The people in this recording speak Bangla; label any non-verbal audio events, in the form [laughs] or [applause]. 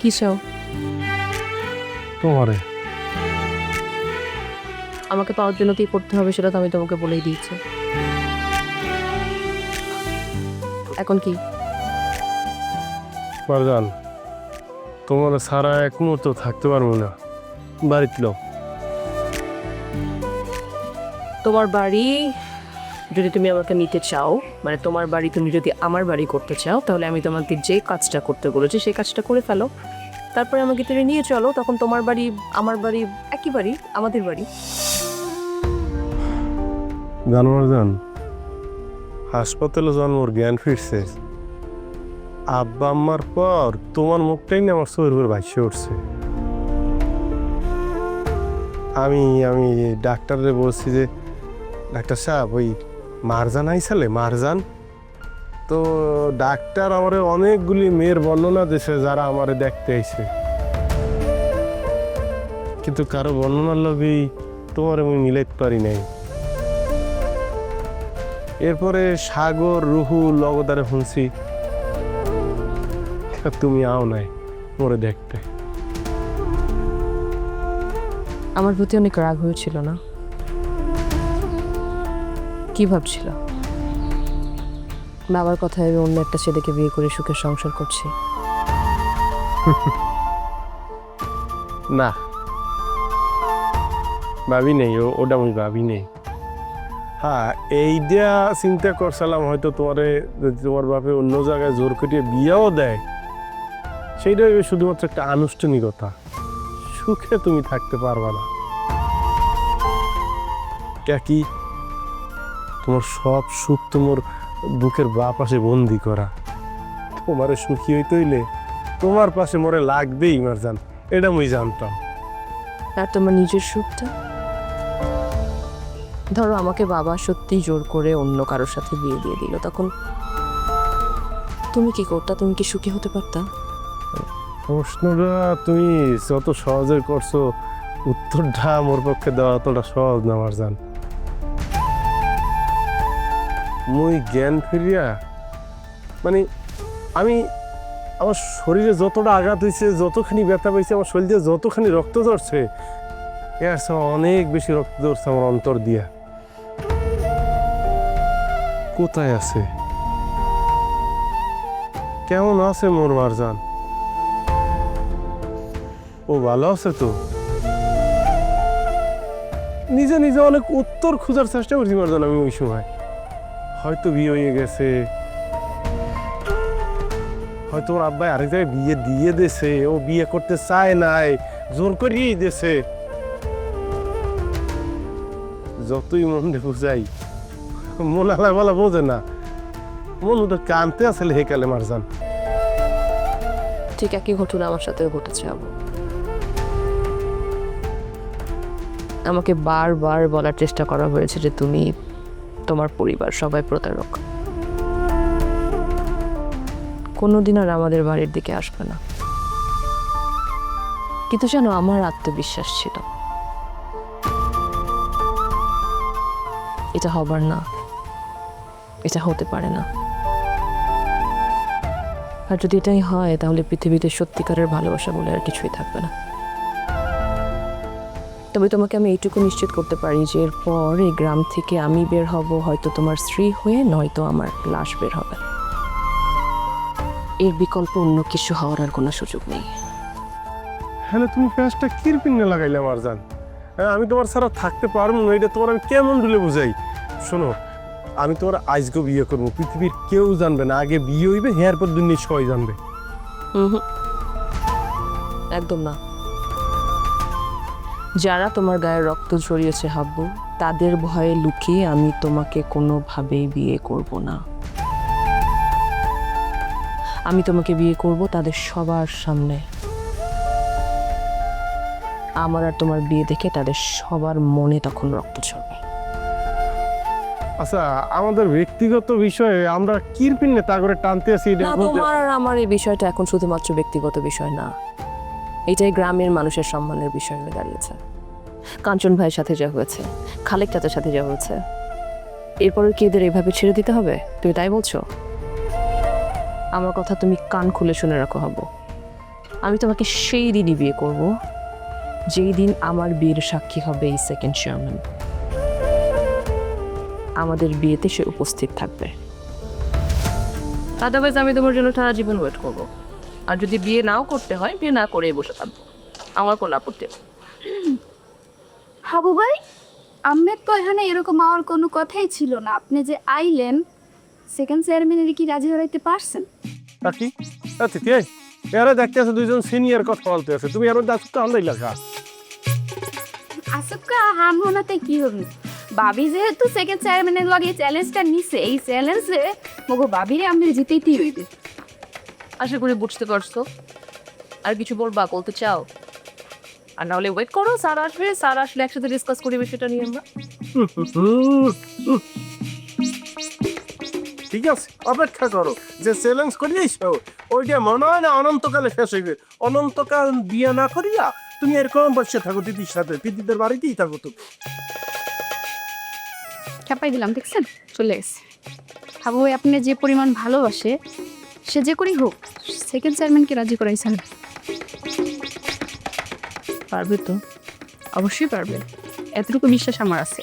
কি চাও? তোমারে। আমাকে পাওয়ার জন্য কি করতে হবে সেটা তো আমি তোমাকে বলেই দিয়েছি। এখন কি? মারজান তোমার সারা এক মুহূর্ত থাকতে পারব না। বাড়িতে লো তোমার বাড়ি যদি তুমি আমাকে নিতে চাও মানে তোমার বাড়ি তুমি যদি আমার বাড়ি করতে চাও তাহলে আমি তোমাকে যে কাজটা করতে বলেছি সেই কাজটা করে ফেলো। তারপরে আমাকে তুমি নিয়ে চলো, তখন তোমার বাড়ি, আমার বাড়ি একই বাড়ি আমাদের বাড়ি। জানো মারজান হাসপাতালে জন্মর জ্ঞান ফিরছে। আব্বা, আম্মার পর তোমার মুখটাই না আমার শরীর উপর উঠছে। আমি আমি ডাক্তারে বলছি যে, ডাক্তার সাহেব, ওই মারজান আইসালে মারজান? তো ডাক্তার আমারে অনেকগুলি মেয়ের বর্ণনা দিয়েছে যারা আমারে দেখতে আইছে। কিন্তু কারও বর্ণনার লগেই তোমার আমি মিলাইতে পারি নাই। এরপরে সাগর, রুহু, লগদারে শুনছি, তুমি আও নাই মোরে দেখতে। আমার প্রতি অনেক রাগ হয়েছিল না? কি ভাবছিল? বাবার কথায় আমি অন্য একটা ছেলেকে বিয়ে করে সুখের সংসার করছি। [laughs] না। ভাবি নেই ও ওটা আমি ভাবি নেই। হ্যাঁ এই এইটা চিন্তা করছিলাম হয়তো তোমারে যদি তোমার বাপে অন্য জায়গায় জোর করিয়ে বিয়েও দেয় সেইটা শুধুমাত্র একটা আনুষ্ঠানিকতা। সুখে তুমি থাকতে পারবা না। কি তোমার সব সুখ তোমার বুকের বা পাশে বন্দি করা। তোমারে সুখী হইতে হইলে তোমার পাশে মরে লাগবেই মারজান। এটা মুই জানতাম। আর তোমার নিজের সুখটা? ধরো আমাকে বাবা সত্যি জোর করে অন্য কারোর সাথে বিয়ে দিয়ে দিল তখন তুমি কি করতা? তুমি কি সুখী হতে পারতা? প্রশ্নটা তুমি যত সহজে করছ উত্তরটা মোর পক্ষে দেওয়া অতটা সহজ না আমার জান মুই জ্ঞান ফিরিয়া মানে আমি আমার শরীরে যতটা আঘাত হয়েছে যতখানি ব্যথা পাইছে আমার শরীর দিয়ে যতখানি রক্ত ধরছে এর চেয়ে অনেক বেশি রক্ত ধরছে আমার অন্তর দিয়া। কোথায় আছে? কেমন আছে মোর মারজান ও ভালো আছে তো। নিজে নিজে অনেক উত্তর খোঁজার চেষ্টা করছি মারজান আমি ওই সময়। হয়তো বিয়ে হয়ে গেছে। হয়তো ওর আব্বাই আরেক জায়গায় বিয়ে দিয়ে দেছে ও বিয়ে করতে চায় নাই, জোর করিয়েই দেছে যতই মন দিয়ে বুঝাই মন আলা বলা বোঝে না। মন তো কানতে আসলে হেকালে মারজান। ঠিক একই ঘটনা আমার সাথে ঘটেছে, আবু। আমাকে বারবার বলার চেষ্টা করা হয়েছে যে তুমি তোমার পরিবার, সবাই প্রতারক। কোনোদিন আর আমাদের বাড়ির দিকে আসবে না। কিন্তু যেন আমার আত্মবিশ্বাস ছিল। এটা হবার না। এটা হতে পারে না। আর যদি এটাই হয়, তাহলে পৃথিবীতে সত্যিকারের ভালোবাসা বলে আর কিছুই থাকবে না। তবে তোমাকে আমি এইটুকু নিশ্চিত করতে পারি যে এরপর এই গ্রাম থেকে আমি বের হব হয়তো তোমার স্ত্রী হয়ে নয়তো আমার লাশ বের হবে। এর বিকল্প অন্য কিছু হওয়ার আর কোনো সুযোগ নেই। হ্যালো তুমি পেঁয়াজটা কিরপিনে লাগাইলে আমার জান? হ্যাঁ আমি তোমার ছাড়া থাকতে পারব না এটা তোমার আমি কেমন ডুলে বুঝাই? শোনো আমি তোমার আজকে বিয়ে করব পৃথিবীর কেউ জানবে না আগে বিয়ে হইবে হেয়ার পর দুনিয়া সবাই জানবে। হুম। একদম না। যারা তোমার গায়ে রক্ত ঝরিয়েছে হাব্বু তাদের ভয়ে লুকিয়ে আমি তোমাকে কোনোভাবেই বিয়ে করব না। আমি তোমাকে বিয়ে করব তাদের সবার সামনে। আমার আর তোমার বিয়ে দেখে তাদের সবার মনে তখন রক্ত ঝরবে। আচ্ছা আমাদের ব্যক্তিগত বিষয়ে আমরা কিরপিনে তা করে টানতে আছি? না তোমার আর আমার এই বিষয়টা এখন শুধুমাত্র ব্যক্তিগত বিষয় না। এটাই গ্রামের মানুষের সম্মানের বিষয় হয়ে দাঁড়িয়েছে। কাঞ্চন ভাইয়ের সাথে যা হয়েছে খালেক চাচার সাথে যা হয়েছে এরপরে কি এদের এভাবে ছেড়ে দিতে হবে? তুমি তাই বলছো? আমার কথা তুমি কান খুলে শুনে রাখো হব। আমি তোমাকে সেই দিনই বিয়ে করব যেই দিন আমার বিয়ের সাক্ষী হবে এই সেকেন্ড চেয়ারম্যান আমাদের বিয়েতে সে উপস্থিত থাকবে। আদারওয়াইজ আমি তোমার জন্য সারা জীবন ওয়েট করব। আর যদি বিয়ে নাও করতে হয় বিয়ে না করে বসে থাকব। আমার কোনো আপত্তি। হাবু ভাই আমের তো এখানে এরকম আমার কোনো কথাই ছিল না। আপনি যে আইলেন সেকেন্ড চেয়ারম্যানের কি রাজি হইতে পারছেন? কাকি আচ্ছা কে এরা দেখতে আছে দুইজন সিনিয়র কথা বলতে আছে। তুমি এর দাস তো আন্দাই লাগা আসুক হাম হোনাতে কি হবে? বাবি যেহেতু সেকেন্ড চেয়ারম্যানের লগে চ্যালেঞ্জটা নিছে এই চ্যালেঞ্জে মগো বাবিরে আমি জিতেইতেই হইবে আশা করি বুঝতে পারছ। আর কিছু বলবা বলতে চাও? আর না হলে ওয়েট করো স্যার আসবে স্যার আসলে একসাথে ডিসকাস করি বিষয়টা নিয়ে আমরা। ঠিক আছে অপেক্ষা করো যে চ্যালেঞ্জ করিয়েছো ওইটা মনে হয় না অনন্তকালে শেষ হইবে। অনন্তকাল বিয়ে না করিয়া তুমি এরকম বসে থাকো দিদির সাথে দিদিদের বাড়িতেই থাকো তুমি। খেপাই দিলাম দেখছেন? চলে গেছে। হাবু আপনি যে পরিমাণ ভালোবাসে সে যে করেই হোক সেকেন্ড চেয়ারম্যানকে রাজি করাইছেন পারবে তো? অবশ্যই পারবে। এতটুকু বিশ্বাস আমার আছে।